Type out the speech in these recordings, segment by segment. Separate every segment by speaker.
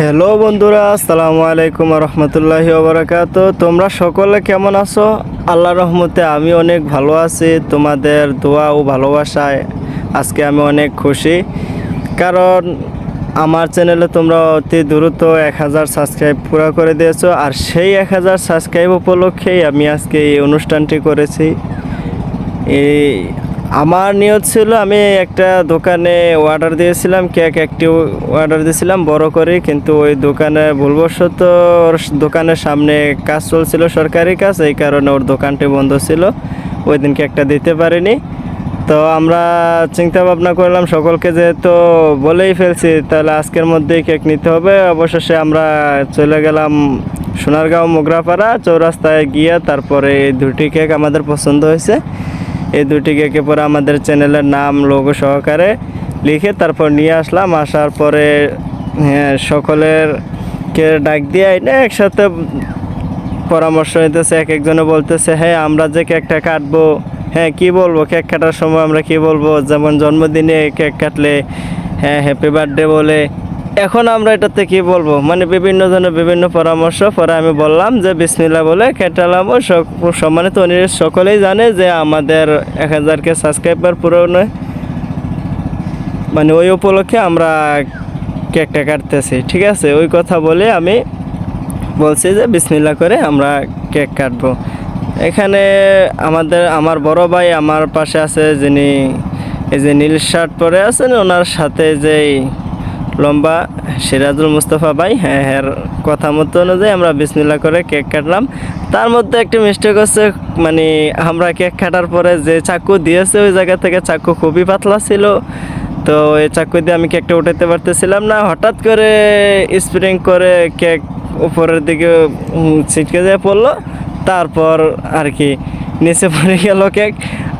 Speaker 1: Hello বন্ধুরা, আসসালামু আলাইকুম রহমতুল্লাহি ওবরাকাত তোমরা সকলে কেমন আছো? আল্লাহ রহমতে আমি অনেক ভালো আছি। তোমাদের দোয়া ও ভালোবাসায় আজকে আমি অনেক খুশি। কারণ আমার চ্যানেলে তোমরা অতি দ্রুত এক হাজার সাবস্ক্রাইব পুরো করে দিয়েছ। আর সেই এক হাজার সাবস্ক্রাইব উপলক্ষেই আমি আজকে এই অনুষ্ঠানটি করেছি। এই আমার নিয়ত ছিল আমি একটা দোকানে অর্ডার দিয়েছিলাম কেক একটি অর্ডার দিয়েছিলাম, বড় করে, কিন্তু ওই দোকানে ভুলবশত ওর দোকানের সামনে কাজ চলছিল সরকারি কাজ, এই কারণে ওর দোকানটি বন্ধ ছিল। ওই দিন কেকটা দিতে পারিনি। তো আমরা চিন্তা ভাবনা করলাম, সকলকে যেহেতু বলেই ফেলছি, তাহলে আজকের মধ্যেই কেক নিতে হবে। অবশেষে আমরা চলে গেলাম সোনারগাঁও মোগরাপাড়া চৌরাস্তায় গিয়ে তারপরে দুটি কেক আমাদের পছন্দ হয়েছে। এই দুটি কেকে পরে আমাদের চ্যানেলের নাম লোগো সহকারে লিখে তারপর নিয়ে আসলাম। আসার পরে হ্যাঁ সকলের কে ডাক দিয়ে এনে একসাথে পরামর্শ নিতেছে এক একজনে বলতেছে হ্যাঁ আমরা যে কেকটা কাটবো হ্যাঁ কি বলব? কেক কাটার সময় আমরা কি বলব? যেমন জন্মদিনে কেক কাটলে হ্যাঁ হ্যাপি বার্থডে বলে এখন আমরা এটাতে কি বলব? মানে বিভিন্ন জনের বিভিন্ন পরামর্শ পরে আমি বললাম যে বিসমিল্লা বলে কেটালাম ও সম্মানিত উনি সকলেই জানে যে আমাদের এক হাজারকে সাবস্ক্রাইবার পূরণে মানে ওই উপলক্ষে আমরা কেকটা কাটতেছি, ঠিক আছে? ওই কথা বলে আমি বলছি যে বিসমিল্লা করে আমরা কেক কাটবো। এখানে আমাদের, আমার বড় ভাই আমার পাশে আছে যিনি, এই যে নীল শার্ট পরে আছেন, ওনার সাথে যেই লম্বা সিরাজুল মুস্তফা ভাই হ্যাঁ হ্যাঁ কথা মতো অনুযায়ী আমরা বিসমিল্লা করে কেক কাটলাম। তার মধ্যে একটি মিস্টেক হচ্ছে মানে আমরা কেক কাটার পরে যে চাকু দিয়েছে, ওই জায়গা থেকে চাকু খুবই পাতলা ছিল। তো এই চাকু দিয়ে আমি কেকটা উঠাতে পারতেছিলাম না। হঠাৎ করে স্প্রিং করে কেক উপরের দিকে ছিটকে যেয়ে পড়ল। তারপর আর কি নিচে পড়ে গেল কেক।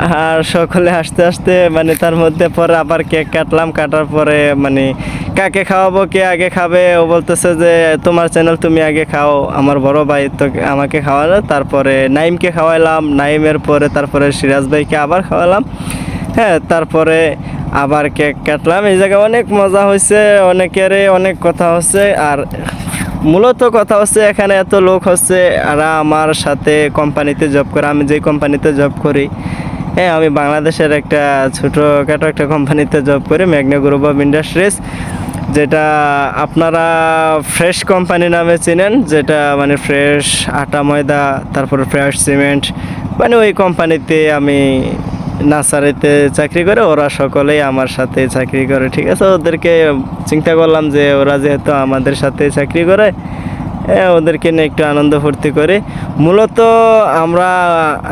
Speaker 1: আর সকলে হাসতে হাসতে মানে তার মধ্যে পরে আবার কেক কাটলাম, কাটার পরে মানে কাকে খাওয়াবো, কে আগে খাবে? ও বলতেছে যে, তোমার চ্যানেল তুমি আগে খাও, আমার বড় ভাই তো আমাকে খাওয়ালো। তারপরে নাইমকে খাওয়াইলাম, নাইমের পরে তারপরে সিরাজ ভাইকে আবার খাওয়ালাম। হ্যাঁ তারপরে আবার কেক কাটলাম। এই জায়গায় অনেক মজা হয়েছে, অনেকেরই অনেক কথা হচ্ছে। আর মূলত কথা হচ্ছে, এখানে এত লোক হচ্ছে, আর আমার সাথে কোম্পানিতে জব করে, আমি যেই কোম্পানিতে জব করি হ্যাঁ আমি বাংলাদেশের একটা ছোটোখাটো একটা কোম্পানিতে জব করি ম্যাগনা গ্রুপ অফ ইন্ডাস্ট্রিজ যেটা আপনারা ফ্রেশ কোম্পানি নামে চিনেন, যেটা মানে ফ্রেশ আটা, ময়দা, তারপরে ফ্রেশ সিমেন্ট মানে ওই কোম্পানিতে আমি নার্সারিতে চাকরি করে, ওরা সকলেই আমার সাথে চাকরি করে, ঠিক আছে? ওদেরকে চিন্তা করলাম যে ওরা যেহেতু আমাদের সাথে চাকরি করে ওদেরকে নিয়ে একটু আনন্দ ফুর্তি করে। মূলত আমরা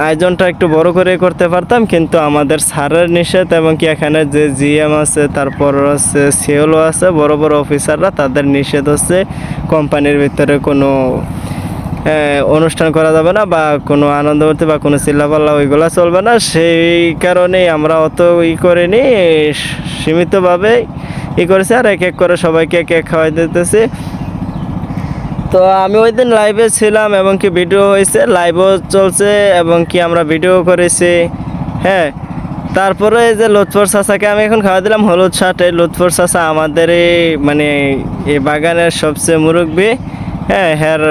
Speaker 1: আয়োজনটা একটু বড় করে করতে পারতাম, কিন্তু আমাদের স্যারের নিষেধ এবং কি এখানে যে জিএম আছে, তারপর হচ্ছে সিওলো আছে, বড় বড় অফিসাররা তাদের নিষেধ হচ্ছে কোম্পানির ভিতরে কোনো অনুষ্ঠান করা যাবে না বা কোনো আনন্দ করতে বা কোনো চিল্লাপাল্লা ওইগুলো চলবে না। সেই কারণেই আমরা অত ই করিনি, সীমিতভাবে ই করেছি, আর এক এক করে সবাইকে এক এক খাওয়াই দিতেছি। তো আমি ওই দিন লাইভে ছিলাম এবং কি ভিডিও হয়েছে লাইভও চলছে এবং কি আমরা ভিডিও করেছি। হ্যাঁ তারপরে যে লুৎফর চাচাকে আমি এখন খাওয়া দিলাম, হলুদ শার্ট। এই লুৎফর চাচা আমাদের এই মানে এই বাগানের সবচেয়ে মুরব্বী। হ্যাঁ হ্যার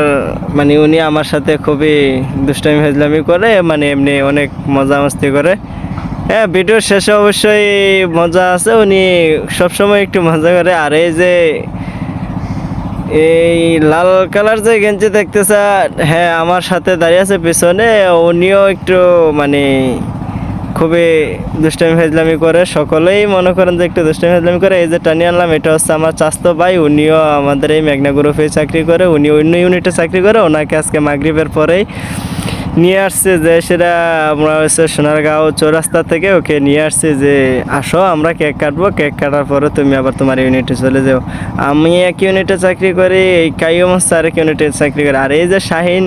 Speaker 1: মানে উনি আমার সাথে খুবই দুষ্টামি, ফেজলামি করে মানে এমনি অনেক মজা মস্তি করে। হ্যাঁ ভিডিওর শেষে অবশ্যই মজা আছে, উনি সবসময় একটু মজা করে। আর এই যে এই লাল কালার যে গেঞ্জি দেখতেছে হ্যাঁ আমার সাথে দাঁড়িয়ে আছে পিছনে, উনিও একটু মানে খুবই দুষ্টামি ফেজলামি করে, সকলেই মনে করেন যে একটু দুষ্টামি ফেজলামি করে, এই যে টানি আনলাম, এটা হচ্ছে আমার চাস্তো ভাই, উনিও আমাদের এই মেঘনা গ্রুপে চাকরি করে, উনি অন্য ইউনিটে চাকরি করে, ওনাকে আজকে মাগরিবের পরেই নিয়ে আসছে যে সেটা আমরা হচ্ছে সোনারগাঁও চৌরাস্তা থেকে ওকে নিয়ে আসছে যে, আসো, আমরা কেক কাটবো। কেক কাটার পরে তুমি আবার তোমার ইউনিটে চলে যাও। আমি এক ইউনিটে চাকরি করি, এই কাইম হচ্ছে আরেক ইউনিটে চাকরি করে। আর এই যে শাহিন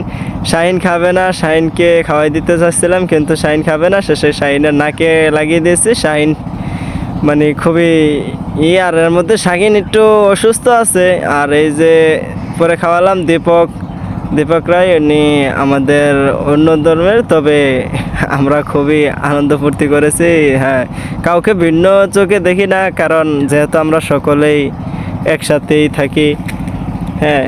Speaker 1: শাহিন খাবে না, শাহিনকে খাওয়াই দিতে চাচ্ছিলাম, কিন্তু শাহিন খাবে না। শেষে শাহিনের নাকে লাগিয়ে দিয়েছি। শাহিন মানে খুবই ই, আর এর মধ্যে শাহিন একটু অসুস্থ আছে। আর এই যে পরে খাওয়ালাম দীপক দীপক রায়, উনি আমাদের অন্য ধর্মের, তবে আমরা খুবই আনন্দ ফুর্তি করেছি। হ্যাঁ কাউকে ভিন্ন চোখে দেখি না, কারণ যেহেতু আমরা সকলেই একসাথেই থাকি হ্যাঁ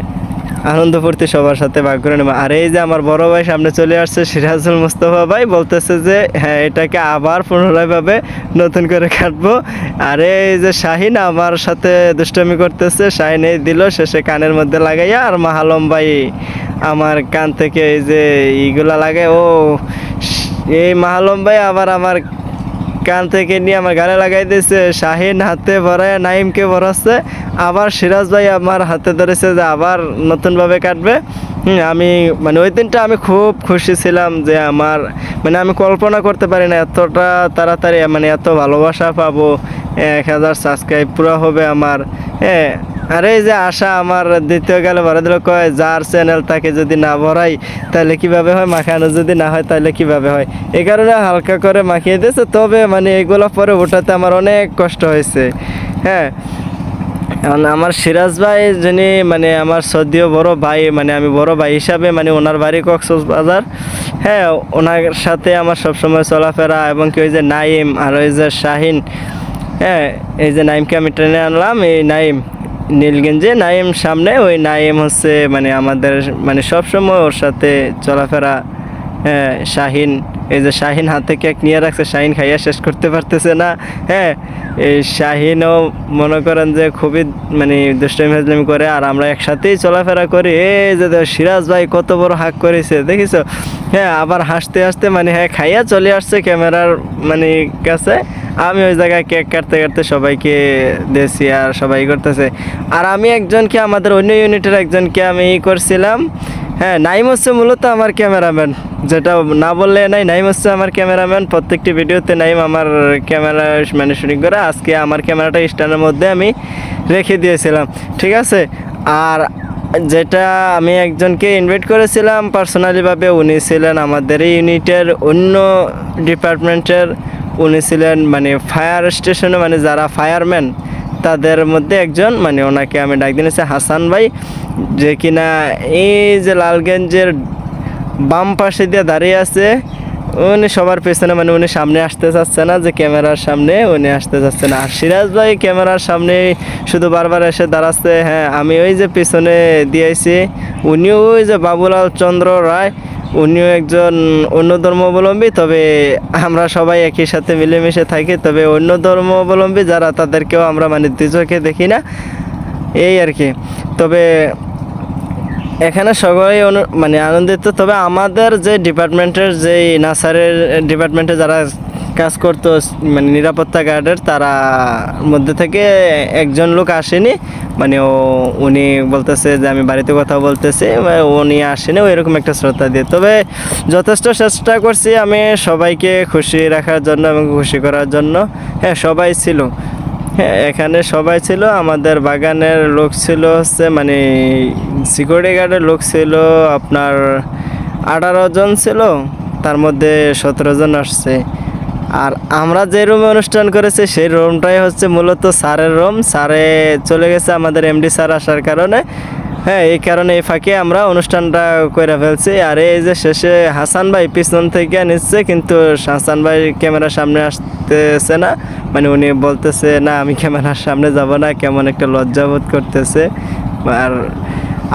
Speaker 1: আনন্দ ফুর্তি সবার সাথে ভাগ করে নেব। আর এই যে আমার বড় ভাই সামনে চলে আসছে, সিরাজুল মুস্তফা ভাই বলতেছে যে হ্যাঁ এটাকে আবার পুনরায় ভাবে নতুন করে কাটবো। আর এই যে শাহিন আমার সাথে দুষ্টমি করতেছে, শাহিন এই দিল, শেষে কানের মধ্যে লাগাইয়া আর মাহালম ভাই আমার কান থেকে এই যে ইগুলা লাগে ও, এই মাহালম ভাই আবার আমার কান থেকে নিয়ে আমার গালে লাগাই দিয়েছে। শাহিন হাতে ভরায়, নাইমকে ভরাচ্ছে। আবার সিরাজ ভাই আমার হাতে ধরেছে যে আবার নতুনভাবে কাটবে। আমি মানে ওই দিনটা আমি খুব খুশি ছিলাম যে আমার মানে আমি কল্পনা করতে পারি না এতটা তাড়াতাড়ি মানে এত ভালোবাসা পাবো, এক হাজার সাবস্ক্রাইব পুরো হবে আমার। হ্যাঁ আর এই যে আশা আমার দ্বিতীয় গেলে ভরা দিল, কয়, যার চ্যানেল তাকে যদি না ভরাই, তাহলে কীভাবে হয়? মাখানো যদি না হয়, তাহলে কীভাবে হয়? এই কারণে হালকা করে মাখিয়ে দিয়েছে, তবে মানে এগুলো পরে ওঠাতে আমার অনেক কষ্ট হয়েছে। হ্যাঁ এখন আমার সিরাজ ভাই যিনি মানে আমার সদ্য বড় ভাই মানে আমি বড় ভাই হিসাবে মানে ওনার বাড়ি কক্সবাজার। হ্যাঁ ওনার সাথে আমার সবসময় চলাফেরা এবং কি ওই যে নাইম আর ওই যে শাহিন হ্যাঁ এই যে নাইমকে আমি ট্রেনে আনলাম, এই নাইম নীলগঞ্জে, নাইম সামনে, ওই নাইম হচ্ছে মানে আমাদের মানে সবসময় ওর সাথে চলাফেরা শাহিন, এই যে শাহিন হাতে কেক নিয়ে রাখছে, শাহিন খাইয়া শেষ করতে পারতেছে না। হ্যাঁ এই শাহিনও মনে করেন যে খুবই মানে দুষ্টমি, ফাজলামি করে, আর আমরা একসাথেই চলাফেরা করি। এই যে সিরাজ ভাই কত বড় হাক করেছে, দেখিছো? হ্যাঁ আবার হাসতে হাসতে মানে হ্যাঁ খাইয়া চলে আসছে ক্যামেরার মানে কাছে। আমি ওই জায়গায় কেক কাটতে কাটতে সবাইকে দিয়েছি আর সবাই করতেছে। আর আমি একজনকে, আমাদের অন্য ইউনিটের একজনকে আমি ই করছিলাম। হ্যাঁ নাইম হচ্ছে মূলত আমার ক্যামেরাম্যান। যেটা না বললে নাই, নাইম হচ্ছে আমার ক্যামেরাম্যান। প্রত্যেকটি ভিডিওতে নাইম আমার ক্যামেরা মানে শুটিং করে। আজকে আমার ক্যামেরাটা স্ট্যান্ডের মধ্যে আমি রেখে দিয়েছিলাম। ঠিক আছে? আর যেটা আমি একজনকে ইনভাইট করেছিলাম পার্সোনালিভাবে উনি ছিলেন আমাদের ইউনিটের অন্য ডিপার্টমেন্টের উনি ছিলেন মানে ফায়ার স্টেশনে মানে যারা ফায়ারম্যান তাদের মধ্যে একজন মানে ওনাকে আমি ডাক দিয়েছি হাসান ভাই, যে কিনা এই যে লালগঞ্জের বাম পাশে দিয়ে দাঁড়িয়ে আছে, উনি সবার পেছনে মানে উনি সামনে আসতে চাচ্ছে না, যে ক্যামেরার সামনে উনি আসতে চাচ্ছে না। আর সিরাজ ভাই ক্যামেরার সামনে শুধু বারবার এসে দাঁড়াচ্ছে হ্যাঁ আমি ওই যে পেছনে দিয়েছি, উনিও ওই যে বাবুলাল চন্দ্র রায় উনিও একজন অন্য ধর্মাবলম্বী, তবে আমরা সবাই একই সাথে মিলেমিশে থাকি। তবে অন্য ধর্মাবলম্বী যারা, তাদেরকেও আমরা মানে দুচোখে দেখি না। এই আর কি। তবে এখানে সবাই মানে আনন্দিত। তবে আমাদের যে ডিপার্টমেন্টের যেই নাসারের ডিপার্টমেন্টে যারা কাজ করতো মানে নিরাপত্তা গার্ডের তারা মধ্যে থেকে একজন লোক আসেনি। মানে ও, উনি বলতেছে যে, আমি বাড়িতে কথা বলতেছি। উনি আসেনি ওই এরকম একটা শ্রদ্ধা দিয়ে। তবে যথেষ্ট চেষ্টা করছি আমি সবাইকে খুশি রাখার জন্য এবং খুশি করার জন্য। হ্যাঁ সবাই ছিল। হ্যাঁ এখানে সবাই ছিল। আমাদের বাগানের লোক ছিল হচ্ছে মানে সিকিউরিটি গার্ডের লোক ছিল, আপনার আঠারো জন ছিল। তার মধ্যে সতেরো জন আসছে। আর আমরা যে রুমে অনুষ্ঠান করেছি, সেই রুমটাই হচ্ছে মূলত স্যারের রুম। স্যারে চলে গেছে আমাদের এমডি স্যার আসার কারণে। হ্যাঁ এই কারণে এই ফাঁকে আমরা অনুষ্ঠানটা করে ফেলছি। আর এই যে শেষে হাসান ভাই পিছন থেকে নিচ্ছে, কিন্তু হাসান ভাই ক্যামেরার সামনে আসতেছে না। মানে উনি বলতেছে, না, আমি ক্যামেরার সামনে যাব না, কেমন একটা লজ্জাবোধ করতেছে। আর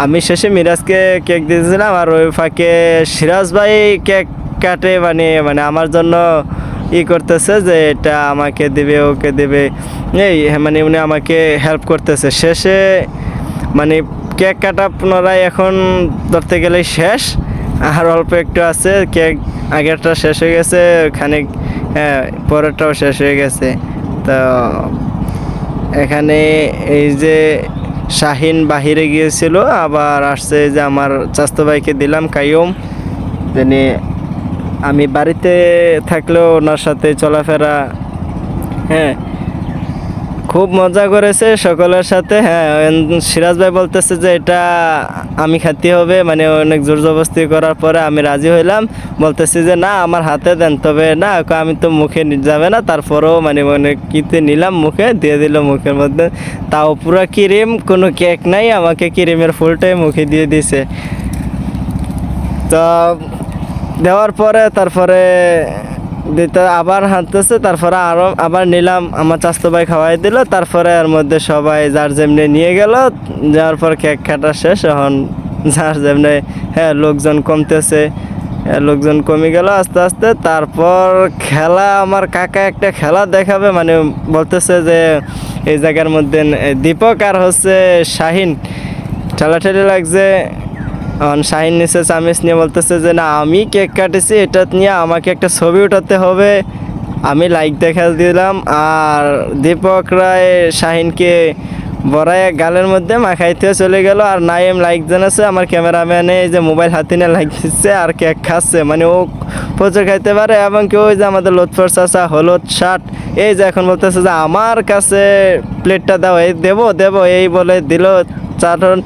Speaker 1: আমি শেষে মিরাজকে কেক দিয়েছিলাম, আর ওই ফাঁকে সিরাজ ভাই কেক কাটে মানে মানে আমার জন্য ই করতেছে যে এটা আমাকে দেবে, ওকে দেবে। এই মানে উনি আমাকে হেল্প করতেছে। শেষে মানে কেক কাটা পুনরায় এখন ধরতে গেলেই শেষ। আর অল্প একটু আছে কেক আগেরটা শেষ হয়ে গেছে, খানিক হ্যাঁ পরেরটাও শেষ হয়ে গেছে। তো এখানে এই যে শাহিন বাহিরে গিয়েছিল, আবার আসছে যে আমার চাস্তো ভাইকে দিলাম, কাইয়ম। যিনি আমি বাড়িতে থাকলেও ওনার সাথে চলাফেরা হ্যাঁ খুব মজা করেছে সকলের সাথে হ্যাঁ সিরাজ ভাই বলতেছে যে এটা আমি খাতে হবে মানে অনেক জোর জবস্তি করার পরে আমি রাজি হইলাম। বলতেছি যে না, আমার হাতে দেন, তবে না আমি তো মুখে যাবে না, তারপরেও মানে মানে কিতে নিলাম মুখে, দিয়ে দিল মুখের মধ্যে। তাও পুরো ক্রিম, কোনো কেক নাই, আমাকে ক্রিমের ফুলটাই মুখে দিয়ে দিছে। তো দেওয়ার পরে তারপরে দিতে আবার হাঁটতেছে তারপরে আরও আবার নিলাম। আমার চাস্তো ভাই খাওয়াই দিল তারপরে এর মধ্যে সবাই যার যেমনি নিয়ে গেল যাওয়ার পর কেক কাটা শেষ এখন যার যেমনি হ্যাঁ লোকজন কমতেছে হ্যাঁ, লোকজন কমে গেল আস্তে আস্তে। তারপর খেলা আমার কাকা একটা খেলা দেখাবে মানে বলতেছে যে এই জায়গার মধ্যে দীপক আর হচ্ছে শাহিন। ঠেলাঠেলি লাগছে এখন শাহিন নিচে চামিচ নিয়ে বলতেছে যে, না, আমি কেক কাটেছি, এটা নিয়ে আমাকে একটা ছবি উঠাতে হবে। আমি লাইক দেখা দিলাম, আর দীপক রায় শাহিনকে বড়াই গালের মধ্যে মাখাইতে চলে গেল, আর নাইম লাইক জানাচ্ছে, আমার ক্যামেরাম্যানে এই যে মোবাইল হাতে নিয়ে লাইক দিচ্ছে, আর কেক খাচ্ছে। মানে ও প্রচুর খাইতে পারে, এবং কেউ ওই যে আমাদের লোৎফর চাষা হলুদ শার্ট, এই যে এখন বলতেছে যে, আমার কাছে প্লেটটা দাও, এই দেবো দেবো, এই বলে দিল চাটন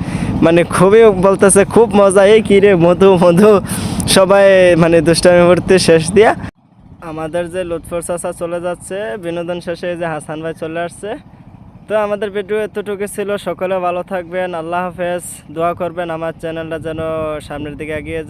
Speaker 1: মানে খুবই বলতেছে, খুব মজা। এই কি রে, মধু মধু। সবাই মানে দুষ্টামি ভর্তি শেষ দিয়া আমাদের যে লুৎফর চাষা চলে যাচ্ছে, বিনোদন শেষে যে হাসান ভাই চলে আসছে। তো আমাদের ভিডিও এতটুকু ছিল, সকলে ভালো থাকবেন, আল্লাহ হাফেজ। দোয়া করবেন, আমার চ্যানেলটা যেন সামনের দিকে এগিয়ে যায়।